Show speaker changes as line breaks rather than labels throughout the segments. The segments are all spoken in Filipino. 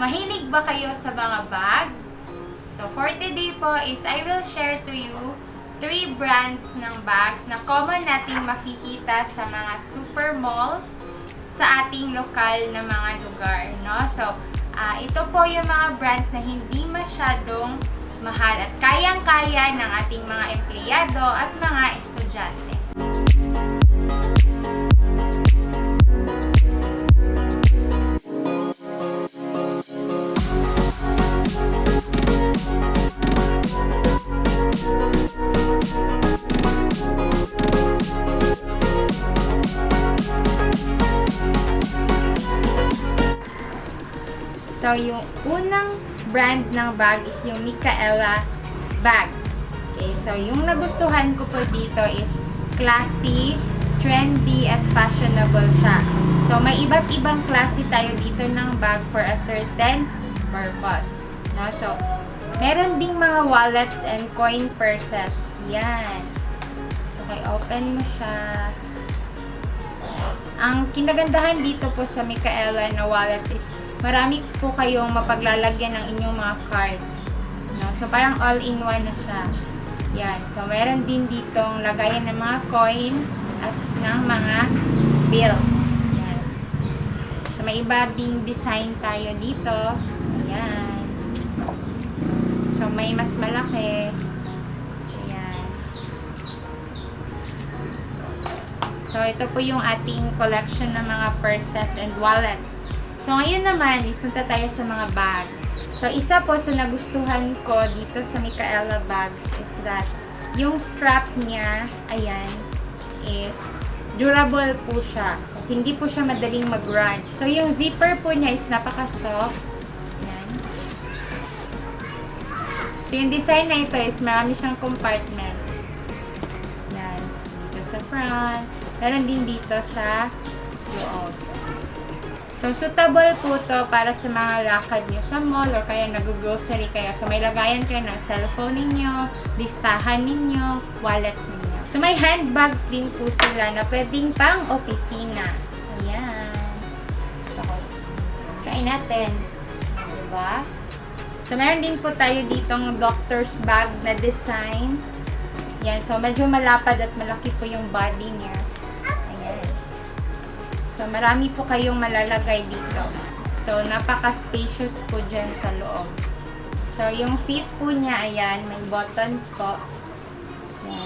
Mahilig ba kayo sa mga bag? So, for today po is I will share to you three brands ng bags na common nating makikita sa mga super malls sa ating lokal na mga lugar, no? So, ah, ito po yung mga brands na hindi masyadong mahal at kayang-kaya ng ating mga empleyado at mga estudyante. So, yung unang brand ng bag is yung Micaela bags. Okay, so yung nagustuhan ko po dito is classy, trendy, at fashionable siya. So, may iba't ibang klase tayo dito ng bag for a certain purpose. No? So, meron ding mga wallets and coin purses. Yan. So, kay open mo siya. Ang kinagandahan dito po sa Micaela na wallet is marami po kayong mapaglalagyan ng inyong mga cards. No? So, parang all-in-one na siya. Yan. So, meron din ditong lagayan ng mga coins at ng mga bills. Yan. So, may iba ding design tayo dito. Ayan. So, may mas malaki. Ayan. So, ito po yung ating collection ng mga purses and wallets. So, ngayon naman, is punta tayo sa mga bags. So, isa po sa nagustuhan ko dito sa Micaela bags is that yung strap niya, ayan, is durable po siya. Hindi po siya madaling mag-run. So, yung zipper po niya is napaka-soft. So, yung design na ito is marami siyang compartments. Yan. Dito sa front. Meron din dito sa loob. So, suitable po to para sa mga lakad nyo sa mall or kaya nag-grocery kayo. So, may lagayan kayo ng cellphone ninyo, listahan ninyo, wallets ninyo. So, may handbags din po sila na pwedeng pang opisina. Ayan. So, try natin. Diba? So, meron din po tayo ditong doctor's bag na design. Yan. So, medyo malapad at malaki po yung body niya. So, marami po kayong malalagay dito. So, napaka-spacious po dyan sa loob. So, yung feet po niya, ayan, may buttons po.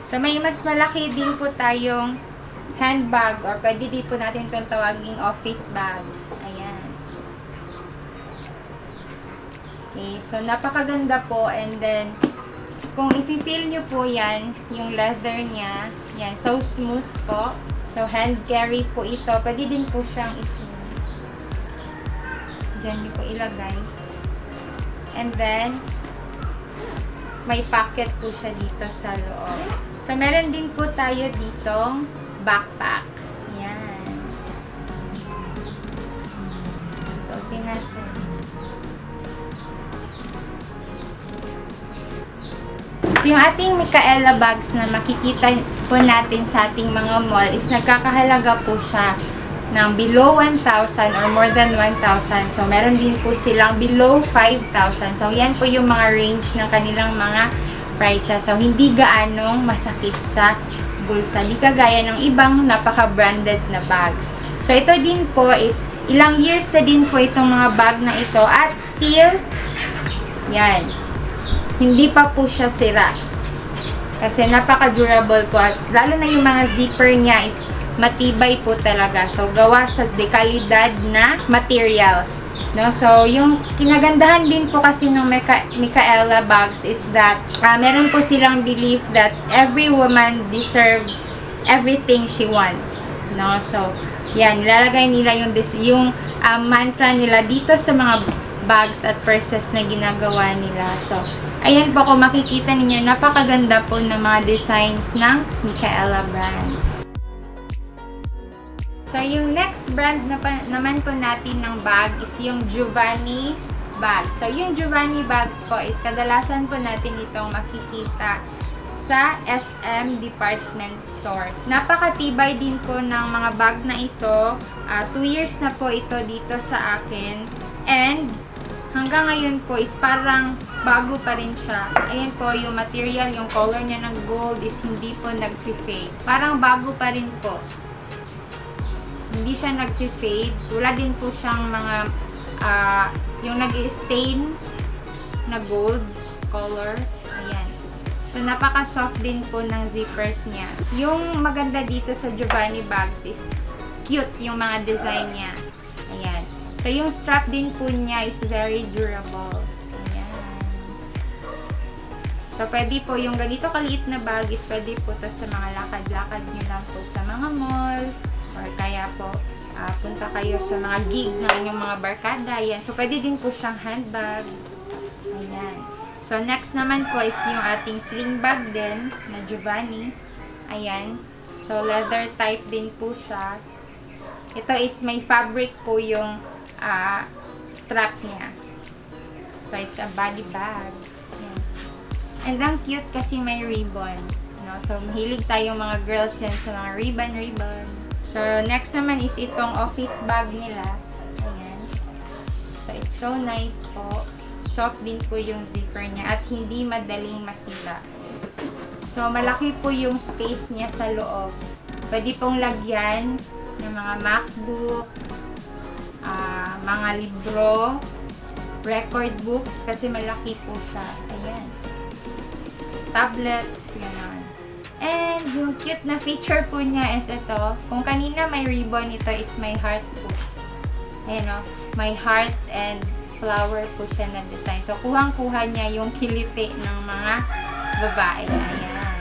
So, may mas malaki din po tayong handbag or pwede din po natin itong tawaging office bag. Ayan. Okay, so napakaganda po and then kung i-feel nyo po yan, yung leather niya, yan, so smooth po. So, hand carry po ito. Pwede din po siyang isin. Diyan nyo po ilagay. And then, may pocket po siya dito sa loob. So, meron din po tayo ditong backpack. Yan. So, open natin. Yung ating Micaela bags na makikita po natin sa ating mga mall is nagkakahalaga po siya ng below 1,000 or more than 1,000. So, meron din po silang below 5,000. So, yan po yung mga range ng kanilang mga prices. So, hindi gaanong masakit sa bulsa. Di kagaya ng ibang napaka-branded na bags. So, ito din po is ilang years na din po itong mga bag na ito at still, yan, hindi pa po siya sira. Kasi napaka-durable po at lalo na yung mga zipper niya is matibay po talaga. So, gawa sa dekalidad na materials. No? So, yung kinagandahan din po kasi ng Mica- Micaela bags is that ah, meron po silang belief that every woman deserves everything she wants. No? So, yan, nilalagay nila yung, yung ah, mantra nila dito sa mga bags at purses na ginagawa nila. So, ayan po kung makikita ninyo, napakaganda po ng mga designs ng Micaela brands. So, yung next brand na pa, naman po natin ng bag is yung Giovanni bag. So, yung Giovanni bags po is kadalasan po natin itong makikita sa SM Department Store. Napakatibay din po ng mga bag na ito. 2 years na po ito dito sa akin. And hanggang ngayon po is parang bago pa rin siya. Ayan po, yung material, yung color niya ng gold is hindi po nag-fade. Parang bago pa rin po. Hindi siya nag-fade. Wala din po siyang mga, ah, yung nag-stain na gold color. Ayan. So, napaka-soft din po ng zippers niya. Yung maganda dito sa Giovanni bags is cute yung mga design niya. So, yung strap din po niya is very durable. Ayan. So, pwede po yung ganito kaliit na bag is pwede po to sa mga lakad-lakad nyo lang po sa mga mall or kaya po ah, punta kayo sa mga gig ng inyong mga barkada. Ayan. So, pwede din po siyang handbag. Ayan. So, next naman po is yung ating sling bag din na Giovanni. Ayan. So, leather type din po siya. Ito is may fabric po yung ah, strap niya. So, it's a body bag. Ayan. And ang cute kasi may ribbon. No? So, mahilig tayong mga girls dyan sa mga ribbon-ribbon. So, next naman is itong office bag nila. Ayan. So, it's so nice po. Soft din po yung zipper niya at hindi madaling masira. So, malaki po yung space niya sa loob. Pwede pong lagyan ng mga MacBook, ah, mga libro, record books kasi malaki po siya. Ayan. Tablets, gano'n. And yung cute na feature po niya is ito. Kung kanina may ribbon, ito is my heart po. Ayan o. My heart and flower po siya na design. So, kuhang-kuha niya yung kiliti ng mga babae. Ayan.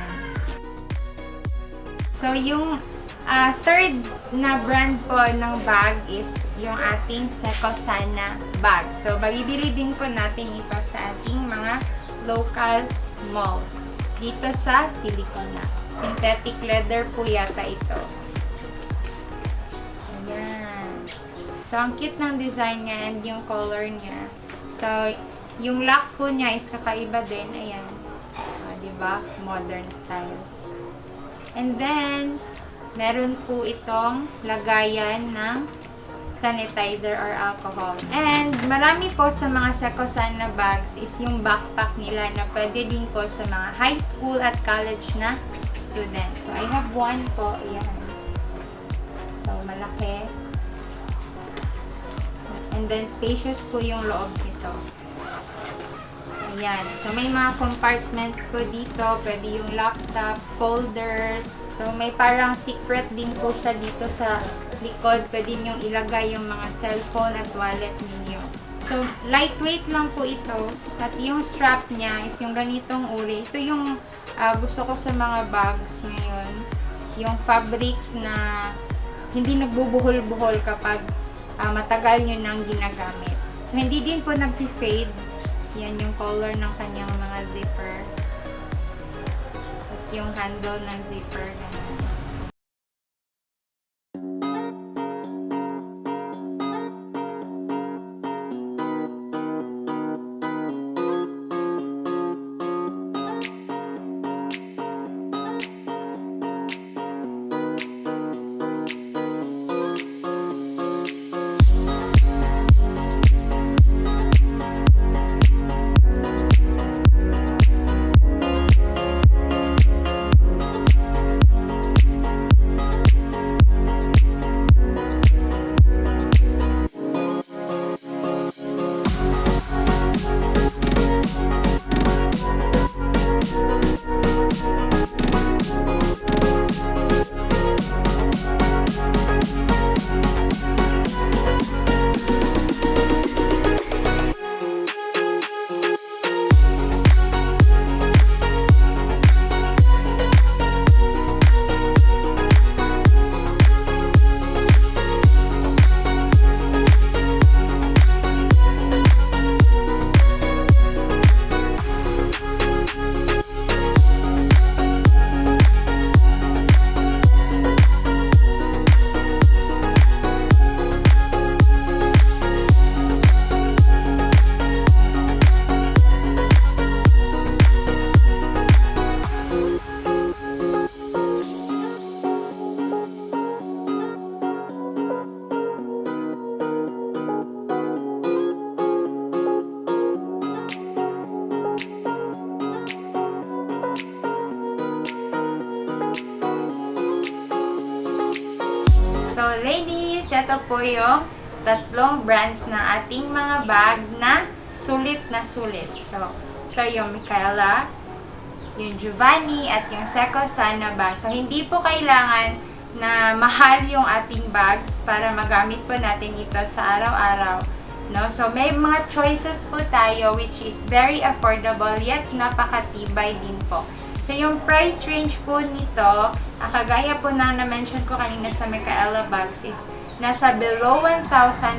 So, yung ah, third na brand po ng bag is yung ating Seco Sana bag. So, mabibili din po natin ito sa ating mga local malls dito sa Pilipinas. Synthetic leather po yata ito. Ayan. So, ang cute ng design niya and yung color niya. So, yung lock po niya is kakaiba din. Ayan. Ah, di ba? Modern style. And then, meron po itong lagayan ng sanitizer or alcohol. And marami po sa mga Secosan na bags is yung backpack nila na pwede din po sa mga high school at college na students. So, I have one po. Ayan. So, malaki. And then, spacious po yung loob nito. Ayan. So, may mga compartments po dito. Pwede yung laptop, folders. So, may parang secret din po siya dito sa likod. Pwede nyo ilagay yung mga cellphone at wallet ninyo. So, lightweight lang po ito. At yung strap niya is yung ganitong uri. Ito yung ah, gusto ko sa mga bags ngayon. Yung fabric na hindi nagbubuhol-buhol kapag ah, matagal nyo nang ginagamit. So, hindi din po nag-fade. Yan yung color ng kanyang mga zipper. At yung handle ng zipper. Ganun. Ladies, ito po yung tatlong brands na ating mga bag na sulit na sulit. So, ito yung Michaela, yung Giovanni, at yung Seco Sana bag. So, hindi po kailangan na mahal yung ating bags para magamit po natin ito sa araw-araw. No? So, may mga choices po tayo which is very affordable yet napakatibay din po. So, yung price range po nito, ah, kagaya po na na-mention ko kanina sa Michaela bags is nasa below 1,000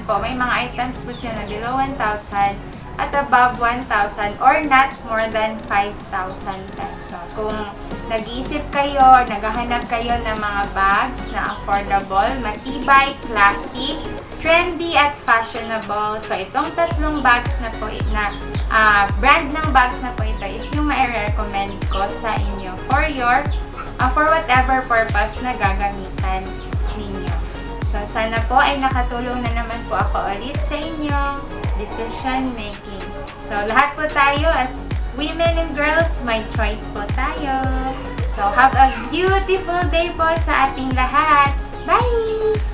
po. May mga items po siya na below 1,000 at above 1,000 or not more than 5,000 pesos. Kung nag-iisip kayo or naghahanap kayo ng mga bags na affordable, matibay, classy, trendy at fashionable. So, itong tatlong bags na po na ah, brand ng bags na po ito is yung ma-recommend ko sa inyo for your ah, for whatever purpose na gagamitan ninyo. So, sana po ay nakatulong na naman po ako ulit sa inyong decision making. So, lahat po tayo as women and girls, may choice po tayo. So, have a beautiful day po sa ating lahat. Bye!